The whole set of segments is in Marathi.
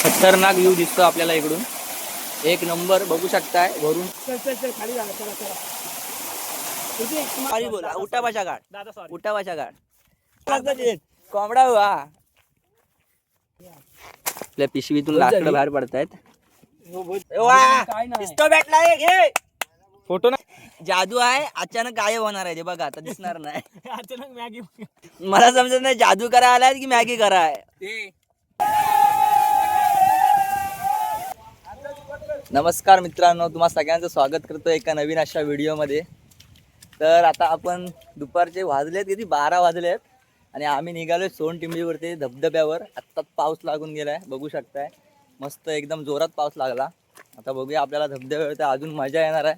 खतरनाक व्ह्यू दिसतो आपल्याला इकडून. एक नंबर बघू शकताय बोला उठा भाषा उठा भाषा कोंबडा हुआ आपल्या पिशवीतून लाकडं बाहेर पडतायत. हे फोटो ना जादू आहे अचानक गायब होणार आहे ते बघा आता दिसणार नाही. अचानक मॅगी मला समजत नाही जादू करा आलाय की मॅगी करा आहे? नमस्कार मित्रांनो तुम्हा सगळ्यांचं स्वागत करतो एका नवीन अशा व्हिडिओमध्ये. तर आता आपण दुपारचे वाजलेत किती? बारा वाजलेत आणि आम्ही निघालोय सोन टिंबीवरती धबधब्यावर. आत्ताच पाऊस लागून गेलाय बघू शकताय. मस्त एकदम जोरात पाऊस लागला. आता बघूया आपल्याला धबधब्यावरती अजून मजा येणार आहे.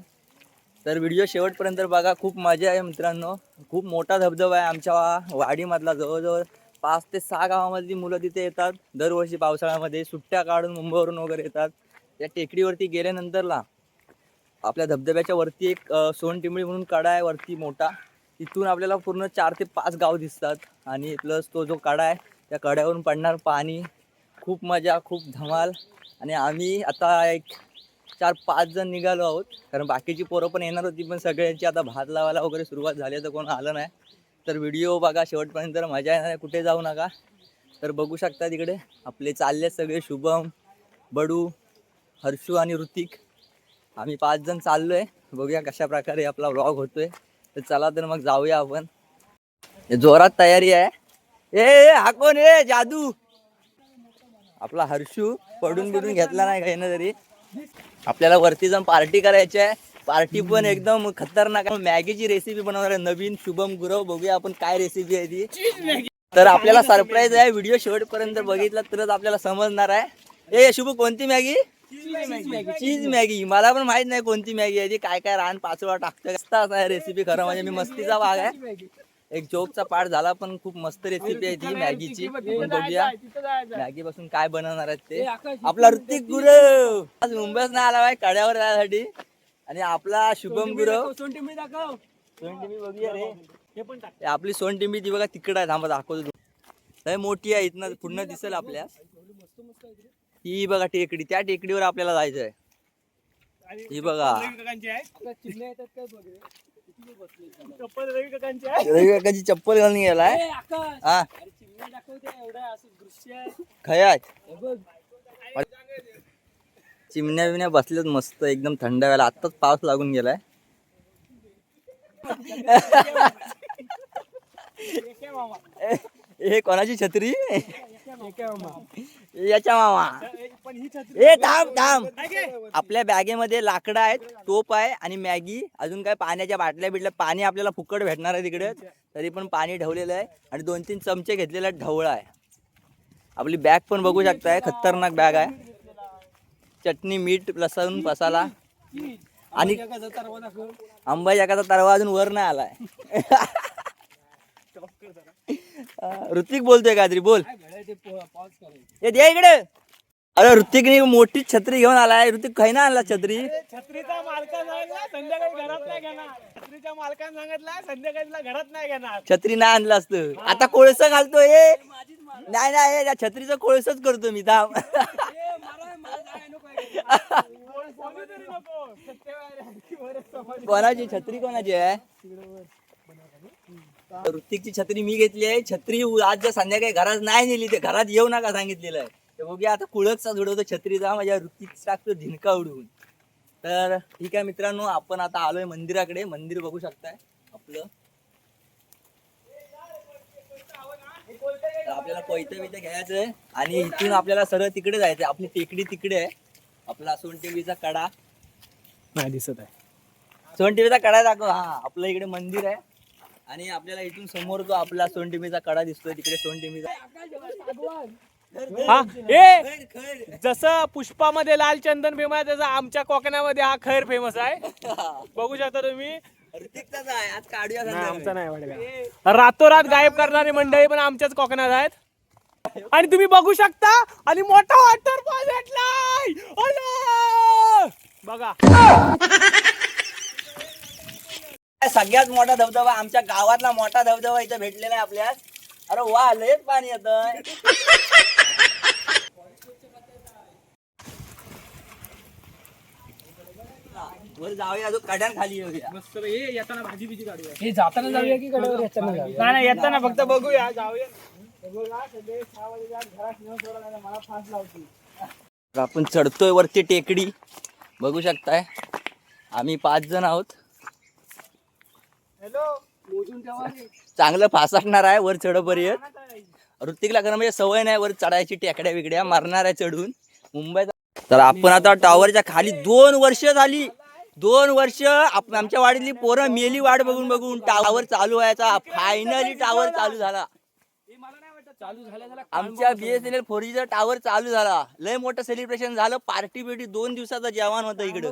तर व्हिडिओ शेवटपर्यंत बघा. खूप मजा आहे मित्रांनो. खूप मोठा धबधबा आहे आमच्या वाडीमधला. जवळजवळ पाच ते सहा गावामधली मुलं तिथे येतात. दरवर्षी पावसाळ्यामध्ये सुट्ट्या काढून मुंबईवरून वगैरे येतात. त्या टेकडीवरती गेल्यानंतरला आपल्या धबधब्याच्या वरती एक सोनटिंबळी म्हणून कडा आहे वरती मोठा. तिथून आपल्याला पूर्ण चार ते पाच गाव दिसतात. आणि प्लस तो जो कडा आहे त्या कड्यावरून पडणार पाणी. खूप मजा खूप धमाल. आणि आम्ही आता एक चार पाच जण निघालो आहोत. कारण बाकीची पोरं पण येणार होती पण सगळ्यांची आता भात लावायला वगैरे सुरुवात झाली तर कोण आलं नाही. तर व्हिडिओ बघा शेवटपर्यंत तर मजा येणार आहे कुठे जाऊ नका. तर बघू शकता तिकडे आपले चालले सगळे शुभम बडू हर्षू आणि ऋतिक आम्ही पाच जण चाललोय. बघूया कशा प्रकारे आपला व्लॉग होतोय. तर चला तर मग जाऊया आपण. जोरात तयारी आहे. ए ए, हा कोण? ए जादू. आपला हर्षू पडून बिडून घेतला नाही काही ना तरी? आपल्याला वरती जाऊन पार्टी करायची आहे. पार्टी पण एकदम खतरनाक आहे. मॅगीची रेसिपी बनवणार आहे नवीन. शुभम गुरव बघूया आपण काय रेसिपी आहे ती. तर आपल्याला सरप्राईज आहे. व्हिडिओ शेवटपर्यंत बघितला तरच आपल्याला समजणार आहे. ए शुभ कोणती मॅगी? Cheese Maggi. मला पण माहीत नाही कोणती मॅगी आहे ती. काय काय रान पाचवा टाकतं आहे रेसिपी खरं. म्हणजे मी मस्तीचा भाग आहे. एक जोकचा पाठ झाला पण खूप मस्त रेसिपी आहे ती मॅगीची. आपण बघूया मॅगी पासून काय बनवणार आहेत ते? आपला ऋतिक गुरव आज मुंबईत नाही आला आहे कड्यावर जाण्यासाठी आणि आपला शुभम गुरव सोनटिंबी बघूया रे. हे आपली सोनटिंबी ती बघा तिकडं आहे थांबा दाखवतो तू. लय मोठी आहे इथनं पुढनं दिसेल आपल्या. ही बघा टेकडी त्या टेकडीवर आपल्याला जायचं आहे ही बघा. रवी काकाची चप्पल घालून गेलाय. हा. खयाय चिमण्या बिमण्या बसल्यात मस्त एकदम थंड व्हायला आत्ताच पाऊस लागून गेलाय. ए, हे कोणाची छत्री? याच्या मामा. ए थांब थांब. आपल्या बॅगेमध्ये लाकडं आहेत टोप आहे आणि मॅगी. अजून काय पाण्याच्या बाटल्या बिटल्या पाणी आपल्याला फुकट भेटणार आहे तिकडे. तरी पण पाणी ठेवलेलं आहे आणि दोन तीन चमचे घेतलेले ढवळा आहे. आपली बॅग पण बघू शकताय खतरनाक बॅग आहे. चटणी मीठ लसूण मसाला. आणि आंबा एकाचा तरवा अजून वर नाही आलाय. ऋतिक बोलतोय काहीतरी बोल. ए दे इकडे. अरे ऋतिकने मोठी छत्री घेऊन आलाय. ऋतिक खाई ना आणला छत्री? छत्रीचा मालका सांगितला संध्याकाळी घरात नाही घेणार. छत्रीच्या मालकाने सांगितलं संध्याकाळीला घरात नाही घेणार. छत्री नाही आणलं असतं. आता कोळस घालतोय. नाही नाही या छत्रीचं कोळसच करतो मी. थांब. कोणाची? छत्री कोणाची आहे? ऋतिकची छत्री मी घेतली आहे. छत्री आज जर संध्याकाळी घरात नाही नेली ते घरात येऊ नका सांगितलेलं आहे. ते बघूया आता कुळकचा जुडवतो छत्रीचा माझ्या ऋतिक टाकतो झिणका उडवून. तर ठीक आहे मित्रांनो आपण आता आलोय मंदिराकडे. मंदिर बघू शकताय आपलं. तर आपल्याला कोयतं बितं घ्यायचं आहे आणि इथून आपल्याला सरळ तिकडे जायचं आहे आपली टेकडी तिकडे आहे. आपला सोनटेकडीचा कडा. नाही दिसत आहे. सोन टीव्हीचा कडा दाखव. हा आपलं इकडे मंदिर आहे. आणि आपल्याला इथून समोर जो आपला सोन टीव्हीचा कडा दिसतोय तिकडे सोन टीव्हीचा हा ए! जसं पुष्पामध्ये लाल चंदन फेमस आहे तसं आमच्या कोकणामध्ये हा खैर फेमस आहे. बघू शकता तुम्ही. आहे आज काढूया. आमचा नाही वाटत. रातोरात गायब करणारी मंडळी पण आमच्याच कोकणात आहेत. आणि तुम्ही बघू शकता आणि मोठा वॉटरफॉल भेटलाय. अय्या! बघा. सगळ्यात मोठा धबधबा आमच्या गावातला मोठा धबधबा इथं भेटलेला आहे आपल्यास अरे वा लयच पाणी येत वर जाऊया अजून कड्यान खाली येऊया. मस्त हे येताना भाजी बिजी काढूया. हे जाताना जाऊया की गडावर येताना जाऊया? नाही नाही येताना फक्त बघूया जाऊया. आपण चढतोय वरती टेकडी. बघू शकताय. आम्ही पाच जण आहोत. चांगलं फासाटणार आहे वर चढपर्यंत ऋतिकला खरं म्हणजे सवय नाही वर चढायची टेकड्या बिकड्या मारणार आहे चढून. मुंबईत तर आपण आता टॉवरच्या खाली दोन वर्ष झाली. दोन वर्ष आमच्या वाडीतली पोरं मेली वाट बघून बघून टावर चालू व्हायचा. फायनली टावर चालू झाला. आमच्या बीएसएनएल फोर जीचा टावर चालू झाला. लय मोठं सेलिब्रेशन झालं. पार्टी बिर्टी दोन दिवसाचं जेवण होतं इकडं.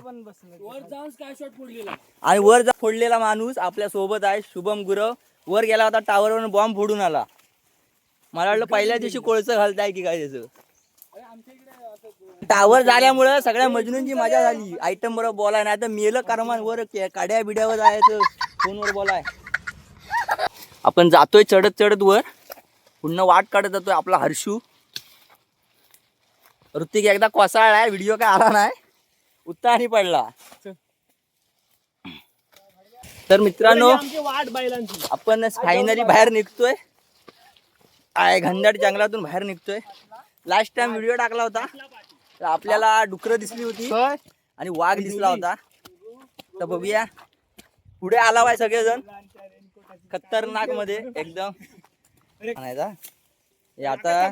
वर जाऊन काय शॉट फोडलेला. आणि वर जा फोडलेला माणूस आपल्यासोबत आहे शुभम गुरव. वर गेला होता टावरवरून बॉम्ब फोडून आला. मला वाटलं पहिल्या दिवशी कोळचं घालताय की काय त्याचं. टावर झाल्यामुळं सगळ्या मजनूंची मजा झाली. आयटम बरोबर बोलाय नाही तर मेलं करमान वर काड्या बिड्यावर जायचं. फोनवर बोलाय. आपण जातोय चढत चढत वर. पुन्हा वाट काढत जातोय आपला हर्षू. ऋतिक एकदा कोसळलाय व्हिडिओ काय आला नाही. उत्तानी पडला. तर मित्रांनो आमची वाट बैलांची. आपण फायनली बाहेर निघतोय. आहे घनदाट जंगलातून बाहेर निघतोय. लास्ट टाइम व्हिडिओ टाकला होता. तर आपल्याला डुकर दिसली होती. आणि वाघ दिसला. होता. तर बघूया. पुढे आला सगळेजण. खतरनाकमध्ये एकदम. आणायचा? हे आता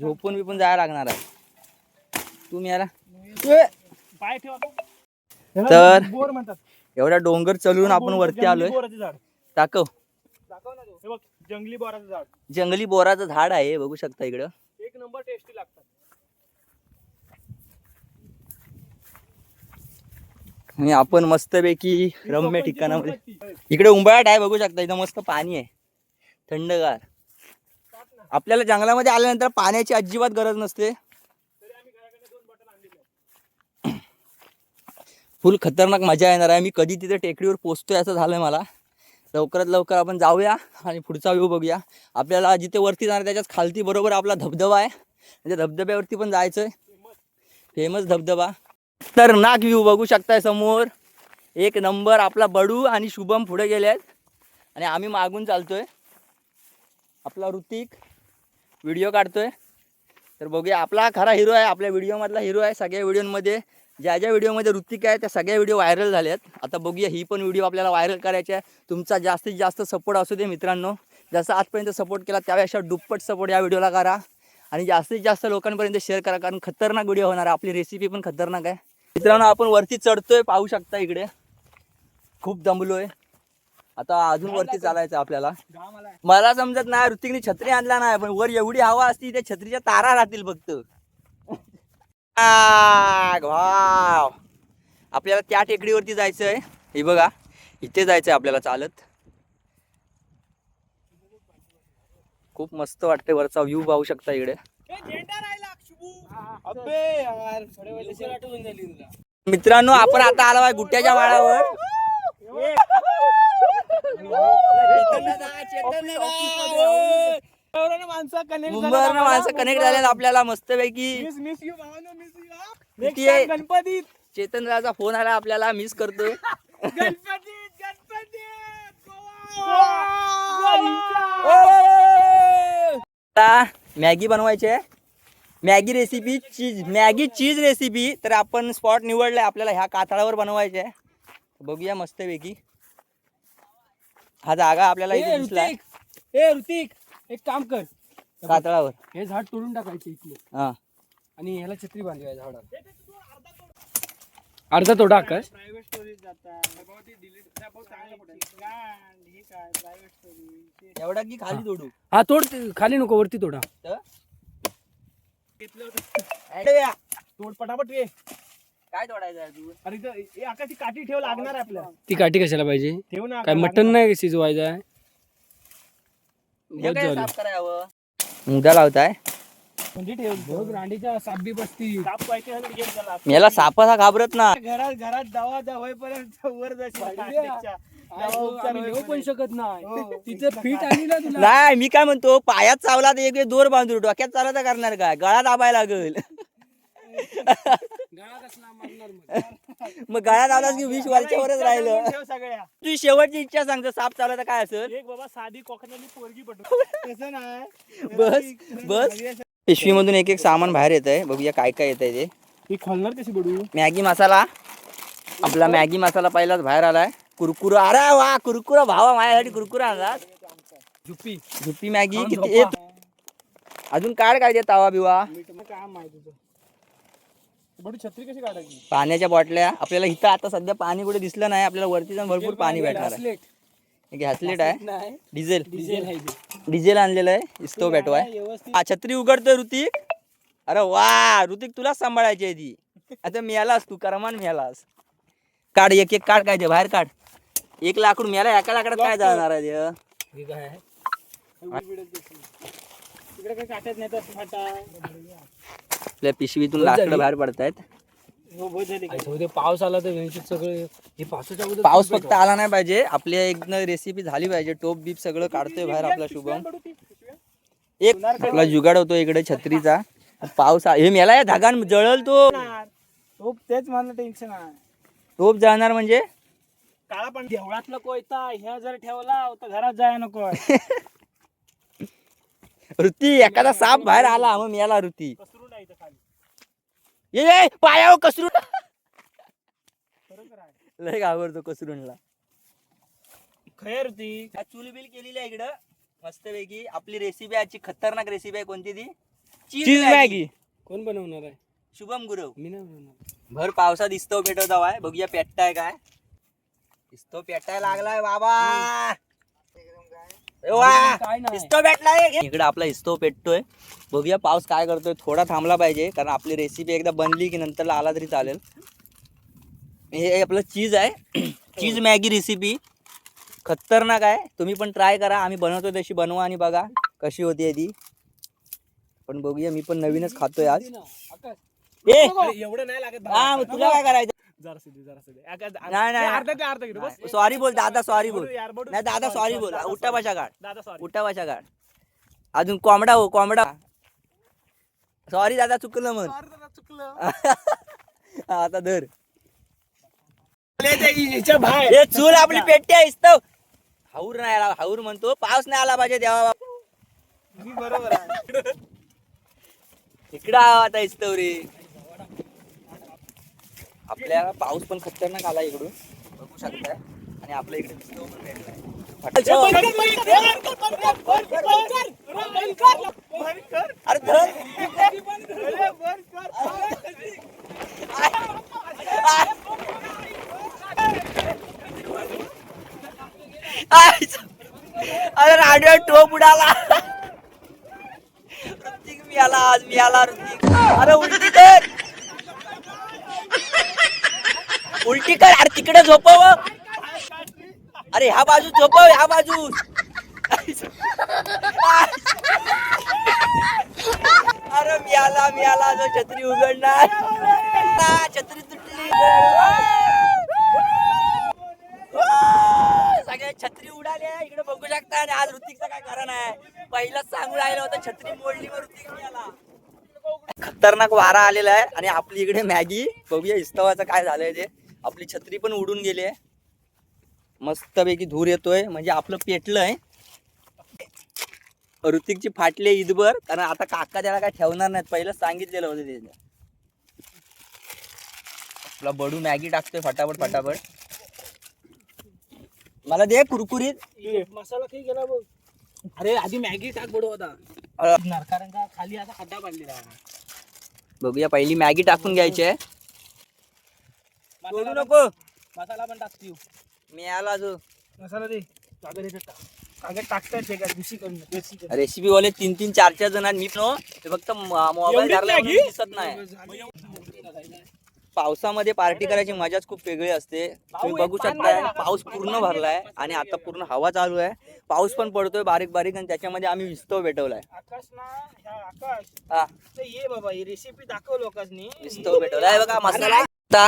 झोपून बिपून जायला लागणार आहे. तुम्ही याला ए! पाय ठेवा. तर बोर म्हणतात. एवढा डोंगर चलून आपण वरती आलोय. टाकव दाखव. ना तो. हे बघ जंगली बोराचं झाड. जंगली बोराचं झाड आहे बघू शकता इकडं. एक नंबर टेस्टी लागतात. आणि आपण मस्तपैकी रम्य ठिकाणामध्ये इकडे उंबराट आहे बघू शकता. इथं मस्त पाणी आहे. थंडगार. आपल्याला जंगलामध्ये आल्यानंतर पाण्याची अजिबात गरज नसते. फुल खतरनाक मजा येणार आहे. मी कधी तिथे टेकडीवर पोचतोय असं झालंय मला. लवकरात लवकर आपण जाऊया आणि पुढचा व्ह्यू बघूया. आपल्याला जिथे वरती जाणार त्याच्याच खालती बरोबर आपला धबधबा आहे. म्हणजे धबधब्यावरती पण जायचंय. फेमस धबधबा. तर नाक व्ह्यू बघू शकताय समोर. एक नंबर आपला बडू आणि शुभम पुढे गेले आहेत आणि आम्ही मागून चालतोय. आपला ऋतिक. व्हिडिओ काढतोय. तर बघूया आपला खरा हिरो आहे आपल्या व्हिडिओमधला हिरो आहे सगळ्या व्हिडिओमध्ये. ज्या ज्या व्हिडिओमध्ये ऋतिक आहे त्या सगळ्या व्हिडिओ व्हायरल झाले आहेत आता बघूया ही पण व्हिडिओ आपल्याला व्हायरल करायची आहे. तुमचा जास्तीत जास्त सपोर्ट असू दे मित्रांनो. जसं आजपर्यंत सपोर्ट केला त्यापेक्षा दुप्पट सपोर्ट या व्हिडिओला करा. आणि जास्तीत जास्त लोकांपर्यंत शेअर करा कारण खतरनाक व्हिडिओ होणार आहे. आपली रेसिपी पण खतरनाक आहे. मित्रांनो आपण वरती चढतोय पाहू शकता इकडे. खूप दमलो आहे आता अजून वरती चालायचं आपल्याला. मला. समजत नाही ऋतिकने छत्री आणला नाही पण वर एवढी हवा असती त्या छत्रीच्या तारा राहतील फक्त. वाव. आपल्याला त्या टेकडीवरती जायचंय. हे बघा इथे जायचंय आपल्याला चालत. खूप मस्त वाटतंय वरचा व्ह्यू पाहू शकता इकडे. मित्रांनो आपण आता आलो आहे गुट्ट्याच्या माळावर माणसं कनेक्ट मुंबईवरनं माणसं कनेक्ट झाले आपल्याला मस्तपैकी. मिस मिस यू भावानो मिस यू किती आहे? नेक्स्ट गणपतीत चेतनराजा फोन आला आपल्याला मिस करतोय. गणपतीत गणपतीत आता मॅगी बनवायची आहे. Maggi recipe cheese Maggi cheese recipe तर आपण स्पॉट निवडलाय आपल्याला ह्या कातळावर बनवायचे आहे. बघूया मस्तपैकी. हा जागा आपल्याला इथे ए ऋतिक! ए ऋतिक! एक काम कर. कातळावर. हे झाड तोडून टाकायचे इथले हा. आणि ह्याला छत्री बांधली आहे झाडाला. अर्धा तोडा आकाश. प्रायव्हेट स्टोरीज जातात. डिलीट चांगलं कुठे हे काय? प्रायव्हेट स्टोरी एवढा की खाली तोडू. हा तोड ते- खाली नको वरती तोडा? तोड पटापट ये काय तोडायचं आहे तू अरे इथं हे आकाशी काठी ठेव लागणार आहे आपल्याला ती काठी कशाला पाहिजे? ठेव ना काय मटन नाही शिजवायचं आहे? हे बहुत काय झालं. साफ करावं मुद्दा लावताय? म्हणजे ठेव. बहुत रांडीच्या साबी बसती साप पाहिजे याला सापाचा घाबरत ना घरात घरात दवा होईपर्यंत. वर पण शकत नाही. तिचं फीट आली ना तुला? नाही मी काय म्हणतो पायात चावला तर एक दोर बांधून डोक्यात चावला तर करणार काय? गळा दाबायला लागेल. मग. मग गळा दाबलास की वीस वर्षावरच राहिलं? सगळ्या. तुझी शेवटची इच्छा सांगतो साप चावला तर काय असेल? एक बाबा साधी कोकणातली पोरगी पटू तसं नाही. बस बस. पिशवीमधून एक एक सामान बाहेर येत आहे बघूया काय काय येत आहे ते. ही खोलणार कशी बडू? मॅगी मसाला. आपला मॅगी मसाला पहिलाच बाहेर आलाय. कुरकुरा अरे वा कुरकुरा भावा माझ्यासाठी कुरकुरा आणला झुप्पी. झुप्पी मॅगी किती झोपा. येत अजून काढ काय ते तवा बिवा? काम आहे तुझं. बडू छत्री कशी काढायची? पाण्याच्या बाटल्या. आपल्याला इथं आता सध्या पाणी कुठे दिसलं नाही आपल्याला वरती जाऊन भरपूर पाणी भेटणार आहे. घासलेट आहे. नाही. डिझेल. डिझेल आहे आणलेलं आहे. इस्तो पेटवाय व्यवस्थित. हा छत्री उघडतोय ऋतिक. अरे वा ऋतिक तुलाच सांभाळायची आहे ती. आता मिळालास तू करमान मिळालास काढ एक एक काढ काय ते बाहेर काढ. एक लाकूड मिळाला एका लाकडात काय जाणार आहे? हे? आहे? तिकडे काही काटत नाही तर फाटा आपल्या पिशवीतून बस लाकडं. बाहेर पडतायत. हो जाऊ दे, पाऊस आला तर व्यवस्थित सगळं हे पावसाच्या अगोदर पाऊस फक्त आला नाही पाहिजे. आपल्या एक रेसिपी झाली पाहिजे. टोप बीप सगळं काढतोय बाहेर आपला शुभम. एक आपला जुगाड होतो इकडे छत्रीचा. पाऊस आ- हे मेला धागान जळल तो. तो तेच मला टेन्शन आहे. टोप जळणार म्हणजे? काळा पण देवळातलं कोयता ह्या जर ठेवला तर घरात जाय नको. ऋती एखादा साप बाहेर आला. मग मेला ऋती. इथं खाली. ये ये, पायावर कसरून बरोबर आहे. लय घाबरतो कसरूनला खैर ती. चूल बिल केलेली आहे इकडं. मस्तपैकी आपली रेसिपी आजची खतरनाक रेसिपी आहे कोणती ती? Cheese Maggi. कोण बनवणार आहे? शुभम गुरव. मी नाही बनवणार. भर पावसात इस्तो पेटवत हवाय. बघूया पेटताय काय? इस्तो पेटाय लागलाय बाबा. इकडे आपला इस्तो पेटतोय. बघूया पाऊस काय करतोय. थोडा थांबला पाहिजे कारण आपली रेसिपी एकदा बनली की नंतरला आला तरी चालेल. हे आपलं चीज आहे. चीज मॅगी रेसिपी खतरनाक आहे. तुम्ही पण ट्राय करा. आम्ही बनवतो तशी बनवा आणि बघा कशी होती ती. पण बघूया मी पण नवीनच खातोय आज. एवढं नाही लागत हा तुला काय करायचं? नाही, नाही. अर्धा ते अर्धा बस. सॉरी बोल दादा सॉरी बोल यार. नाही दादा सॉरी बोल. दादा, उठा भाषा काढ दादा सॉरी उठा भाषा काढ अजून कोंबडा हो कोंबडा. सॉरी दादा चुकलं मग आता धर. हे चूल आपली पेटी आहे इस्तव हाऊर नाही आला हाऊर म्हणतो. पाऊस नाही आला पाहिजे देवा मी बरोबर आहे. इकडं आवा आता इस्तव रे आपल्याला पाऊस पण खतरनाक आला इकडून. बघू शकताय. आणि आपल्या इकडे. अरे टोप उडाला. ऋतिक मी आला आज मी आला ऋतिक. अरे उलटी कर उलटी कर अरे तिकडे झोपव. अरे ह्या बाजू झोपव ह्या बाजू अरे मी आला मी आला जो छत्री उघडणार. छत्री तुटली. सगळे छत्री उडाले इकडे बघू शकता. आणि आज ऋतिकचं काय खरं नाही पहिलंच सांगू राहिलं होतं छत्री मोडली मग ऋतिक मिळाला खतरनाक वारा आलेला आहे. आणि आपली इकडे मॅगी. बघूया इस्तवाचं काय झालंय ते. आपली छत्री पण उडून गेली आहे. मस्तपैकी धूर येतोय. म्हणजे आपलं पेटलं आहे. ऋतिकची फाटले ईदभर. कारण आता काका त्याला काय ठेवणार नाहीत. पहिलं सांगितलेलं होतं त्याने. आपला बडू मॅगी टाकतोय फटाफट फटाफट. मला दे कुरकुरीत. मसाला काही गेला बघ. अरे आधी मॅगी टाक बडू होता कारण का खाली आता खड्डा बांधलेला आहे. बघूया पहिली मॅगी टाकून घ्यायची आहे. सोडू मसाला नको. मसाला पण टाकती मी आला जो मसाला दे. कागद टाक. कागद टाकतायत ते काय दुसरी करून दुसरी करून. रेसिपी वाले तीन तीन चार चार जण आहेत. मी नो ते फक्त मोबाईल एवढीच धरला मॅगी? म्हणून दिसत नाही. पावसामध्ये पार्टी करायची मजाच खूप वेगळी असते. तुम्ही बघू शकताय पाऊस पूर्ण भरलाय आणि आता पूर्ण हवा चालू आहे. पाऊस पण पडतोय बारीक बारीक आणि त्याच्यामध्ये आम्ही विस्तव भेटवलाय आकाश ना ह्या आकाश. हा. तर ये बाबा ही रेसिपी दाखव लोकांनी. विस्तव भेटवलाय बघा मसाला आता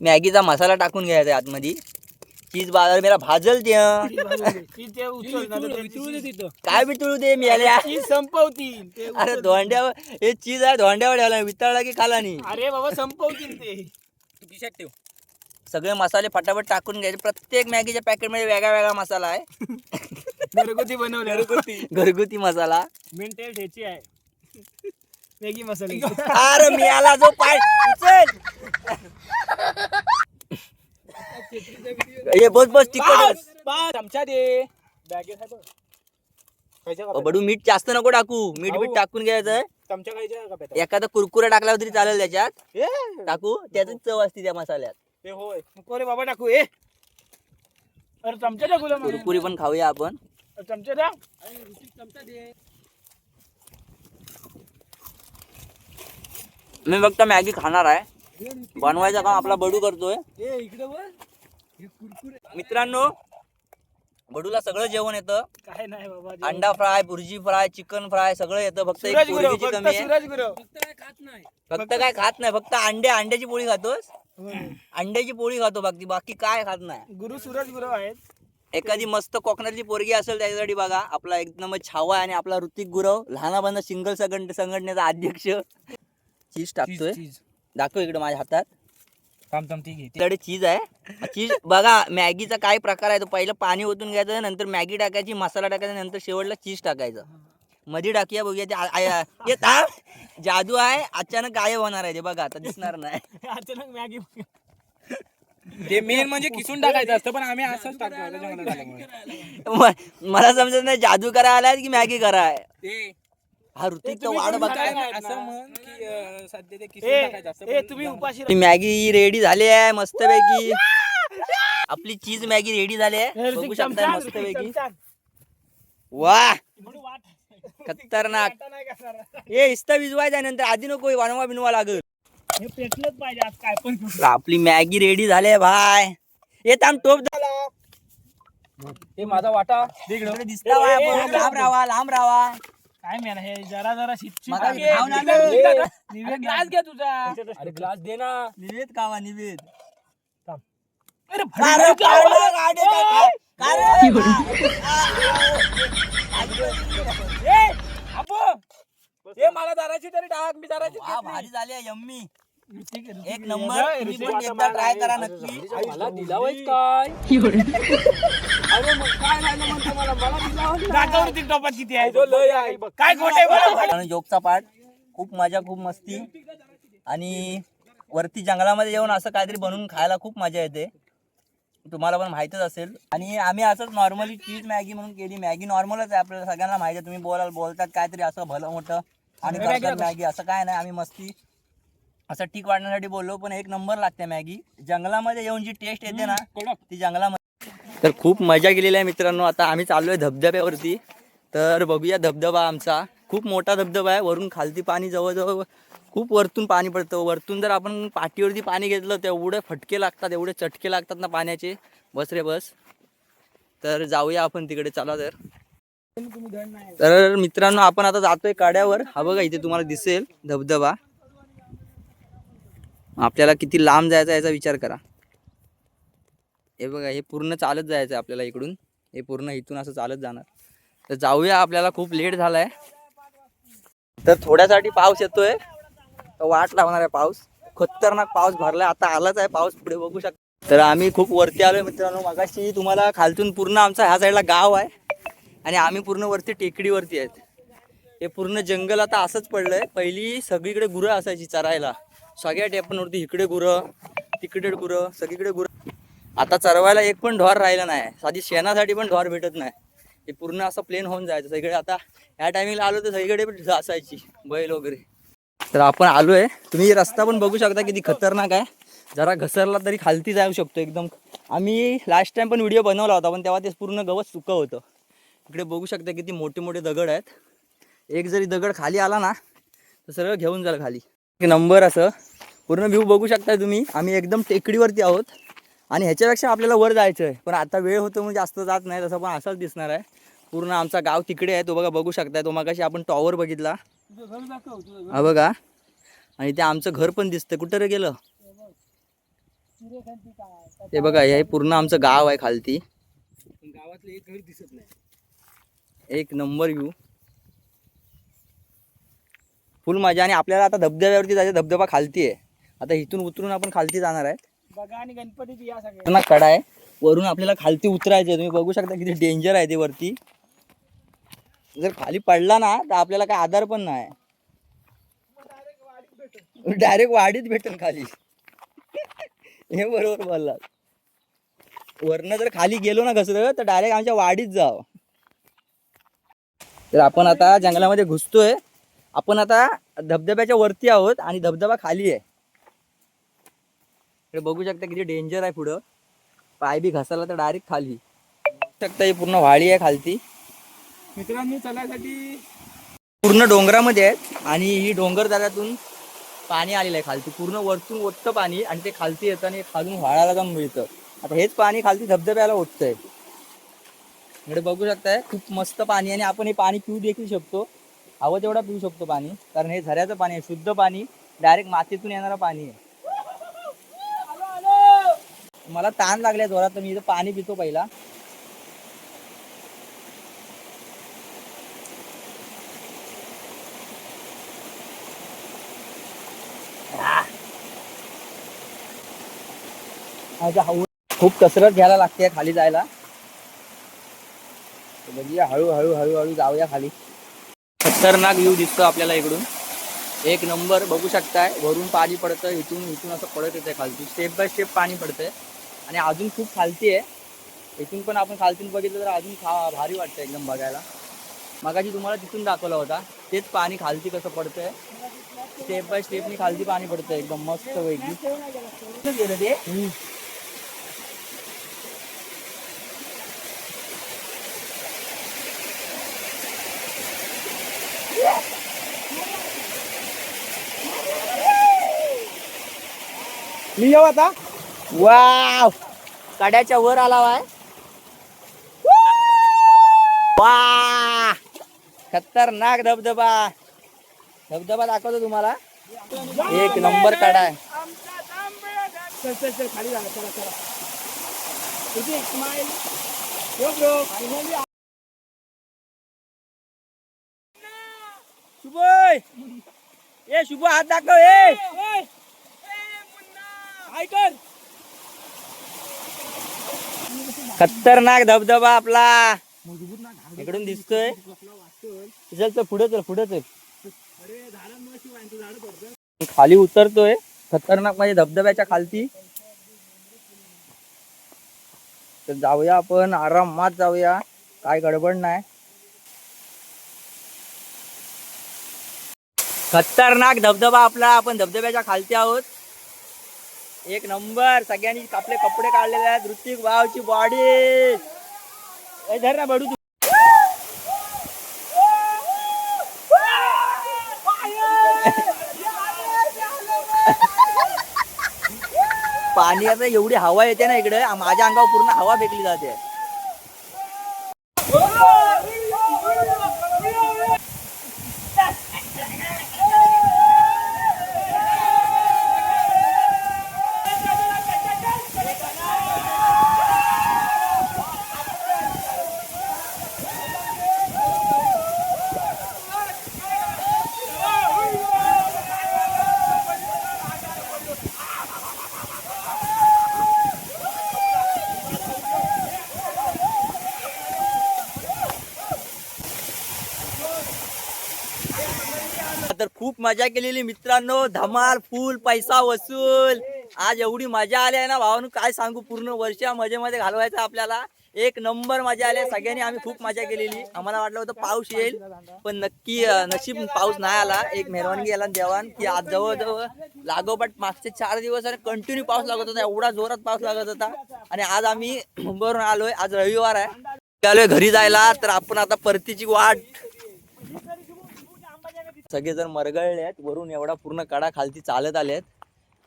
मॅगीचा मसाला टाकून घ्यायचा आहे आतमध्ये. चीज बाजार मेरा भाजल ते काय बिटळू दे मी आल्या चीज संपवतील. अरे धोंड्यावर हे चीज आहे धोंड्यावर ठेवला वितळला की खाला नाही. अरे बाबा संपवतील ते. सगळे मसाले फटाफट टाकून घ्यायचे. प्रत्येक मॅगीच्या पॅकेटमध्ये वेगळा वेगळा मसाला आहे. घरगुती बनवले घरगुती घरगुती मसाला. मेंटेल ठेची आहे. मॅगी मसाले. अरे मी आला जो पाय. उचल. ये बस बस तिकट बस चमचा दे. बॅगेत आहे बघ. खायच्या का बडू मीठ जास्त नको टाकू. मीठ. बीठ टाकून घ्यायचं चमचा खायच्या का बेटा? एखादा कुरकुरा टाकला तरी चालेल त्याच्यात. ए, टाकू. त्याच चव असते त्या मसाल्यात. ते होय. नको रे बाबा टाकू ए. अरे चमचा टाकू ना मला. कुरकुरी पण खाऊया आपण. चमचा द्या चमचा दे मी फक्त मॅगी खाणार आहे. बनवायचं काम आपला बडू करतोय. मित्रांनो बडूला सगळं जेवण येतं. काय नाही बाबा. अंडा फ्राय बुर्जी फ्राय चिकन फ्राय सगळं येतं. फक्त एक सूरज गुरव पोरगीची फक्त कमी आहे. सूरज गुरव. फक्त काय खात नाही फक्त काय खात नाही फक्त अंडे अंड्याची पोळी खातोस. अंड्याची पोळी खातो बाकी बाकी काय खात नाही. गुरु सूरज गुरव आहेत. एखादी मस्त कोकणातली पोरगी असेल त्याच्यासाठी बघा आपला एक नंबर छावा आणि आपला ऋतिक गुरव लहानापासून सिंगल संघट संघटनेचा अध्यक्ष. चीज टाकतोय. दाखव इकडे माझ्या हातात. थांब थांब ठीक आहे तिकडे चीज आहे. चीज बघा मॅगीचा काय प्रकार आहे तो. पहिलं पाणी ओतून घ्यायचं नंतर मॅगी टाकायची मसाला टाकायचा नंतर शेवटला चीज टाकायचं. मध्ये टाकूया बघूया ते आ- आ- ये थांब. जादू आहे अचानक गायब होणार आहे ते बघा आता दिसणार नाही. अचानक मॅगी ते मेन म्हणजे किसून टाकायचं असतं पण आम्ही असंच टाकतो त्याच्यामध्ये टाकल्यामुळे. म- मला समजत नाही जादू करा आलाय की मॅगी करा आहे ते हा ऋतिक वाढ असं म्हण की अं, सध्या ते किसून टाकायचं पण तुम्ही उपाशी आपली मॅगी रेडी झाली आहे मस्तपैकी आपली चीज मॅगी रेडी झाली आहे. बघू शकता मस्तपैकी वा खतरनाक. ए इस्ता विजवायचा नंतर आधी नको वानवा बिनवा लागल. हे पेटलंच पाहिजे आज काय पण. आपली मॅगी रेडी झाली आहे भाय. ये थांब टोप झाला. हे माझा वाटा. दिसला. लांब राहा लांब राहा. काय मेन हे जरा जरा मला आलं. निवेद ग्लास घ्या तुझा. अरे ग्लास दे ना. निवेद कावा निवेद. अरे अरे, काढलं, गाडी का- ए, मला दाराची तरी टाक मी दाराची वा, भारी झाली आहे यम्मी. एक नंबर तुम्ही पण एकदा ट्राय करा नक्की. मला दिला वाईट काय? अरे मग काय म्हणतो मला मला दिला ऋतिक टोपात किती आहे? तो लय आहे. बघ. काय खोटे बोला आणि जोगचा पाठ खूप मजा खूप मस्ती. आणि वरती जंगलामध्ये येऊन असं काहीतरी बनवून खायला खूप मजा येते. तुम्हाला पण माहीतच असेल. आणि आम्ही असंच नॉर्मली चीज मॅगी म्हणून केली. मॅगी नॉर्मलच आहे. आपल्याला सगळ्यांना माहिती आहे. तुम्ही बोलाल बोलतात काहीतरी असं भलं मोठं. आणि करतात मॅगी असं काय नाही. आम्ही मस्ती असं ठीक वाढण्यासाठी बोललो पण एक नंबर लागते मॅगी. जंगलामध्ये येऊन जी टेस्ट येते ना ती जंगलामध्ये तर खूप मजा केलेली आहे मित्रांनो. आता आम्ही चाललोय धबधब्यावरती. तर बघूया धबधबा आमचा. खूप मोठा धबधबा आहे. वरून खालती पाणी जवळजवळ खूप वरतून पाणी पडतं. वरतून जर आपण पाठीवरती पाणी घेतलं तेवढे फटके लागतात एवढे चटके लागतात ना पाण्याचे. बस रे बस. तर जाऊया आपण तिकडे. चला तर. तर मित्रांनो आपण आता जातोय काड्यावर. हा बघा इथे तुम्हाला दिसेल धबधबा. आपल्याला किती लांब जायचा याचा विचार करा. हे बघा हे पूर्ण चालत जायचं आहे आपल्याला इकडून. हे पूर्ण इथून असं चालत जाणार. तर जाऊया आपल्याला खूप लेट झाला आहे तर थोड्यासाठी पाऊस येतोय. तर वाट लावणार आहे पाऊस. खतरनाक पाऊस भरलाय. आता आलाच आहे पाऊस. पुढे बघू शकता. तर आम्ही खूप वरती आलोय मित्रांनो. मगाशी तुम्हाला खालतून पूर्ण आमचा ह्या साईडला गाव आहे. आणि आम्ही पूर्ण वरती टेकडीवरती आहेत. हे पूर्ण जंगल आता असंच पडलंय. पहिली सगळीकडे गुरं असायची चरायला. सगळ्या टेपणवरती इकडे गुरं तिकडे गुरं सगळीकडे गुरं. आता चरवायला एक पण ढोर राहिला नाही. साधी शेणासाठी पण ढोर भेटत नाही. हे पूर्ण असं प्लेन होऊन जायचं. सगळे आता ह्या टायमिंगला आलो तर सगळीकडे पण असायची बैल वगैरे. तर आपण आलो आहे तुम्ही रस्ता पण बघू शकता किती खतरनाक आहे. जरा घसरला तरी खालती जाऊ शकतो एकदम. आम्ही लास्ट टाइम पण व्हिडिओ बनवला होता पण तेव्हा ते पूर्ण गवत सुकं होतं. इकडे बघू शकता किती मोठे मोठे दगड आहेत. एक जरी दगड खाली आला ना तर सगळं घेऊन जाल खाली. एक नंबर असं. पूर्ण व्ह्यू बघू शकता तुम्ही. आम्ही एकदम टेकडीवरती आहोत. आणि ह्याच्यापेक्षा आपल्याला वर जायचं आहे पण आता वेळ होतो म्हणजे जास्त जात नाही तसं पण असंच दिसणार आहे. पूर्ण आमचा गाव तिकडे आहे तो बघा बघू शकताय. तो मगाशी आपण टॉवर बघितला. हा बघा. आणि ते आमचं घर पण दिसतंय. कुठं रे गेलं? ते बघा हे पूर्ण आमचं गाव आहे खालती. गावातलं एक घर दिसत नाही. एक नंबर व्ह्यू फुल मजा. आणि आपल्याला आता धबधब्यावरती जायचं धबधबा खालती आहे. आता इथून उतरून आपण खालती जाणार आहे. बघा आणि या कडा आहे. वरून आपल्याला खालती उतरायचं तुम्ही बघू शकता किती डेंजर आहे ते वरती. जर खाली पडला ना तर आपल्याला काय आधार पण नाही. डायरेक्ट वाढीत भेटेल खाली. हे बरोबर बोललात. वरनं जर खाली गेलो ना घसरत तर डायरेक्ट आमच्या वाडीत जाव. तर आपण आता जंगलामध्ये घुसतोय. आपण आता धबधब्याच्या वरती आहोत आणि धबधबा खाली आहे. इकडे बघू शकता किती डेंजर आहे पुढं. पाय बी घसाला तर डायरेक्ट खाली. शकता ही पूर्ण वाळी आहे खालती. मित्रांनी चलासाठी पूर्ण डोंगरामध्ये आहेत आणि ही डोंगर दऱ्यातून पाणी आलेलं आहे खालती. पूर्ण वरतून ओततं पाणी आणि ते खालती येतं आणि खालून व्हाळाला जाऊन मिळतं. आता हेच पाणी खालती धबधब्याला ओततंय. इकडे बघू शकताय खूप मस्त पाणी आणि आपण हे पाणी पिऊ देखील शकतो. हवं तेवढा पिऊ शकतो पाणी कारण हे झऱ्याचं पाणी आहे शुद्ध पाणी डायरेक्ट मातीतून येणारं पाणी आहे. मला ताण लागल्या जोरात तर मी इथं पाणी पितो पहिला. माझ्या हळू खूप कसरत घ्यायला लागते खाली जायला. तर बघूया हळूहळू हळूहळू जाऊया खाली. खतरनाक व्ह्यू दिसतो आपल्याला इकडून. एक नंबर बघू शकताय वरून पाणी पडतं इथून इथून असं पडत येते खालती. स्टेप बाय स्टेप पाणी पडतंय. आणि अजून खूप खालती आहे. इथून पण आपण खालतीन बघितलं तर अजून खा भारी वाटतं एकदम बघायला. मगाशी तुम्हाला तिथून दाखवला होता. तेच पाणी खालती कसं पडतंय. स्टेप बाय स्टेपनी खालती पाणी पडतंय एकदम मस्त पैकी. गेलं ते? मी येऊ आता? वाव. कड्याच्या वर आला वाय. वा खतरनाक धबधबा. धबधबा दाखवतो तुम्हाला. एक नंबर कडा आहे चल चल चल खाली झाला चला चला किती स्माईल यो ब्रो फायनली शुभय. ए शुभ हात दाखव ए. ऐकर खतरनाक धबधबा आपला. इकडून दिसतोय. चल चल पुढे चल पुढे चल. खाली उतरतोय. खतरनाक म्हणजे धबधब्याच्या खालती. तर जाऊया आपण आरामात जाऊया. काय गडबड नाही. खतरनाक धबधबा आपला. आपण धबधब्याच्या खालती आहोत. एक नंबर. सगळ्यांनी आपले कपडे काढलेले आहेत. ऋतिक भावची बॉडी धर ना बडू तू. पाणी आता एवढी हवा येते ना इकडे. माझ्या अंगावर पूर्ण हवा फेकली जाते. मजा केलेली मित्रांनो. धमाल फुल पैसा वसूल. आज एवढी मजा आली आहे ना भावानु. काय सांगू पूर्ण वर्ष मजेमध्ये घालवायचं आपल्याला. एक नंबर मजा आली सगळ्यांनी आम्ही खूप मजा केलेली. आम्हाला वाटलं होतं पाऊस येईल पण नक्की नशीब पाऊस नाही आला. एक मेहरवानगी आला देवान की आज जवळजवळ लागोपाठ मागचे चार दिवस कंटिन्यू पाऊस लागत होता. एवढा जोरात पाऊस लागत होता. आणि आज आम्ही मुंबईवरून आलोय. आज रविवार आहे. आलोय घरी जायला. तर आपण आता परतीची वाट सगळेजण मरगळले आहेत. वरून एवढा पूर्ण कडा खालती चालत आले आहेत.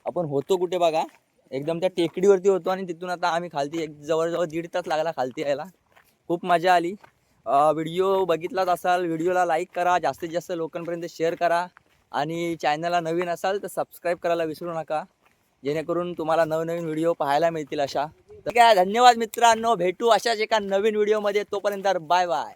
आपण होतो कुठे बघा? एकदम त्या टेकडीवरती होतो आणि तिथून आता आम्ही खालती एक जवळजवळ दीड तास लागला खालती यायला. खूप मजा आली. व्हिडिओ बघितलाच असाल व्हिडिओला लाईक करा जास्तीत जास्त लोकांपर्यंत शेअर करा. आणि चॅनलला नवीन असाल तर सबस्क्राईब करायला विसरू नका. जेणेकरून तुम्हाला नवनवीन व्हिडिओ पाहायला मिळतील अशा. तर काय धन्यवाद मित्रांनो. भेटू अशाच एका नवीन व्हिडिओमध्ये तोपर्यंत बाय बाय